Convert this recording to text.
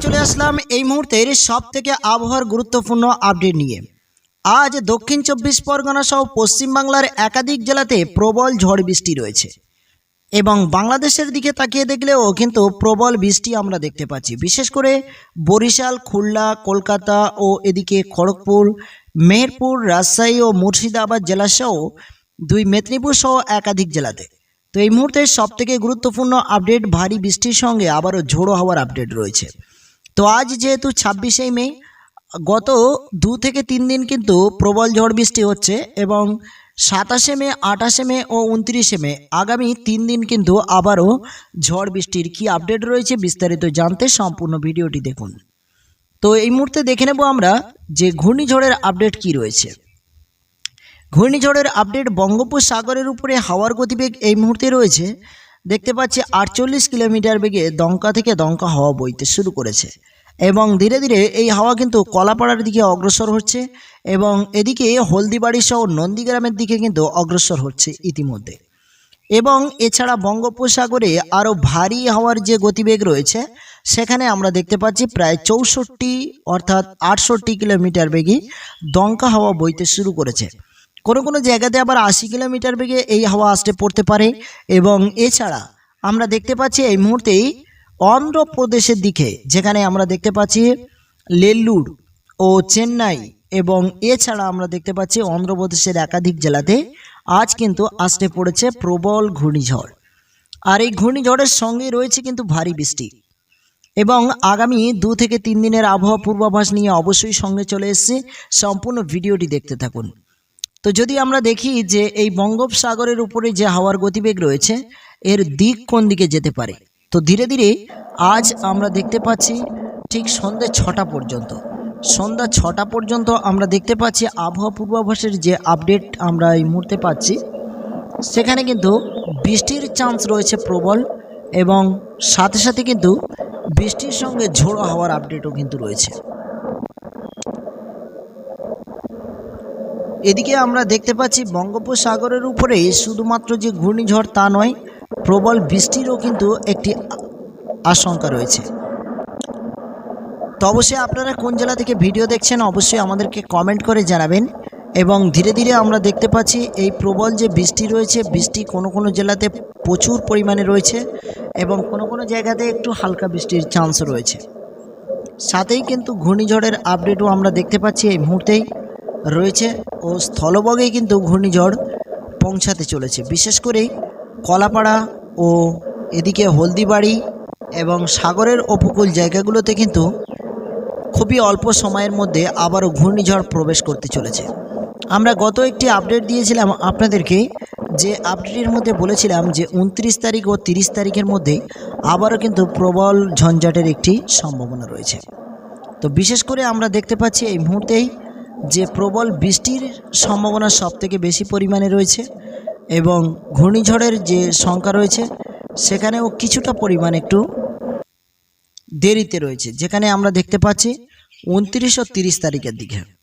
চলে আসলাম এই মুহূর্তের সব থেকে আবহাওয়ার গুরুত্বপূর্ণ আপডেট নিয়ে। আজ দক্ষিণ চব্বিশ পরগনা সহ পশ্চিমবাংলার একাধিক জেলাতে প্রবল ঝড় বৃষ্টি রয়েছে। এবং বাংলাদেশের দিকে তাকিয়ে দেখলেও কিন্তু প্রবল বৃষ্টি আমরা দেখতে পাচ্ছি। বিশেষ করে বরিশাল, খুলনা, কলকাতা ও এদিকে খড়গপুর, মেহেরপুর, রাজশাহী ও মুর্শিদাবাদ জেলাসহ দুই মেদিনীপুর সহ একাধিক জেলাতে। তো এই মুহূর্তে সবথেকে গুরুত্বপূর্ণ আপডেট ভারী বৃষ্টির সঙ্গে আবারও ঝোড়ো হওয়ার আপডেট রয়েছে। তো আজ যেহেতু ছাব্বিশে মে, গত দু থেকে তিন দিন কিন্তু প্রবল ঝড় বৃষ্টি হচ্ছে এবং সাতাশে মে, আঠাশে মে ও উনত্রিশে মে, আগামী তিন দিন কিন্তু আবারও ঝড় বৃষ্টির কি আপডেট রয়েছে বিস্তারিত জানতে সম্পূর্ণ ভিডিওটি দেখুন। তো এই মুহূর্তে দেখে নেব আমরা যে ঘূর্ণিঝড়ের আপডেট কি রয়েছে। ঘূর্ণিঝড়ের আপডেট বঙ্গোপসাগরের উপরে হাওয়ার গতিবেগ এই মুহূর্তে রয়েছে। দেখতে পাচ্ছি আটচল্লিশ কিলোমিটার বেগে দমকা থেকে দমকা হাওয়া বইতে শুরু করেছে। এবং ধীরে ধীরে এই হাওয়া কিন্তু কলাপাড়ার দিকে অগ্রসর হচ্ছে এবং এদিকে হলদিবাড়ি সহ নন্দীগ্রামের দিকে কিন্তু অগ্রসর হচ্ছে ইতিমধ্যে। এবং এছাড়া বঙ্গোপসাগরে আরও ভারী হাওয়ার যে গতিবেগ রয়েছে, সেখানে আমরা দেখতে পাচ্ছি প্রায় চৌষট্টি অর্থাৎ আটষট্টি কিলোমিটার বেগে দমকা হাওয়া বইতে শুরু করেছে। কোনো কোনো জায়গাতে আবার আশি কিলোমিটার বেগে এই হাওয়া আসতে পড়তে পারে এবং এছাড়া আমরা দেখতে পাচ্ছি এই মুহূর্তেই অন্ধ্রপ্রদেশের দিকে, যেখানে আমরা দেখতে পাচ্ছি লেল্লুর ও চেন্নাই এবং এছাড়া আমরা দেখতে পাচ্ছি অন্ধ্রপ্রদেশের একাধিক জেলাতে আজ কিন্তু আসতে পড়েছে প্রবল ঘূর্ণিঝড়। আর এই ঘূর্ণিঝড়ের সঙ্গে রয়েছে কিন্তু ভারী বৃষ্টি এবং আগামী দু থেকে তিন দিনের আবহাওয়া পূর্বাভাস নিয়ে অবশ্যই সঙ্গে চলে এসেছে। সম্পূর্ণ ভিডিওটি দেখতে থাকুন। তো যদি আমরা দেখি যে এই বঙ্গোপসাগরের উপরে যে হাওয়ার গতিবেগ রয়েছে, এর দিক কোন দিকে যেতে পারে? তো ধীরে ধীরে আজ আমরা দেখতে পাচ্ছি ঠিক সন্ধ্যে ছটা পর্যন্ত। সন্ধ্যা ছটা পর্যন্ত আমরা দেখতে পাচ্ছি আবহাওয়া পূর্বাভাসের যে আপডেট আমরা এই মুহূর্তে পাচ্ছি, সেখানে কিন্তু বৃষ্টির চান্স রয়েছে প্রবল এবং সাথে সাথে কিন্তু বৃষ্টির সঙ্গে ঝোড়ো হওয়ার আপডেটও কিন্তু রয়েছে। এদিকে আমরা দেখতে পাচ্ছি বঙ্গোপসাগরের উপরে শুধুমাত্র যে ঘূর্ণিঝড় তা নয়, প্রবল বৃষ্টিরও কিন্তু একটি আশঙ্কা রয়েছে। তো অবশ্যই আপনারা কোন জেলা থেকে ভিডিও দেখছেন অবশ্যই আমাদেরকে কমেন্ট করে জানাবেন এবং ধীরে ধীরে আমরা দেখতে পাচ্ছি এই প্রবল যে বৃষ্টি রয়েছে, বৃষ্টি কোনো কোনো জেলাতে প্রচুর পরিমাণে রয়েছে এবং কোনো কোনো জায়গাতে একটু হালকা বৃষ্টির চান্স রয়েছে। সাথেই কিন্তু ঘূর্ণিঝড়ের আপডেটও আমরা দেখতে পাচ্ছি এই মুহূর্তেই। রয়েছে ও স্থলবগেই কিন্তু ঘূর্ণিঝড় পৌঁছাতে চলেছে। বিশেষ করে কলাপাড়া ও এদিকে হলদিবাড়ি এবং সাগরের উপকূল জায়গাগুলোতে কিন্তু খুবই অল্প সময়ের মধ্যে আবারও ঘূর্ণিঝড় প্রবেশ করতে চলেছে। আমরা গত একটি আপডেট দিয়েছিলাম আপনাদেরকে, যে আপডেটের মধ্যে বলেছিলাম যে উনত্রিশ তারিখ ও তিরিশ তারিখের মধ্যে আবারও কিন্তু প্রবল ঝঞ্ঝাটের একটি সম্ভাবনা রয়েছে। তো বিশেষ করে আমরা দেখতে পাচ্ছি এই মুহূর্তেই যে প্রবল বৃষ্টির সম্ভাবনা সবথেকে বেশি পরিমাণে রয়েছে এবং ঘূর্ণিঝড়ের যে সংখ্যা রয়েছে, সেখানেও কিছুটা পরিমাণ একটু দেরিতে রয়েছে, যেখানে আমরা দেখতে পাচ্ছি উনত্রিশ ও তিরিশ তারিখের দিকে।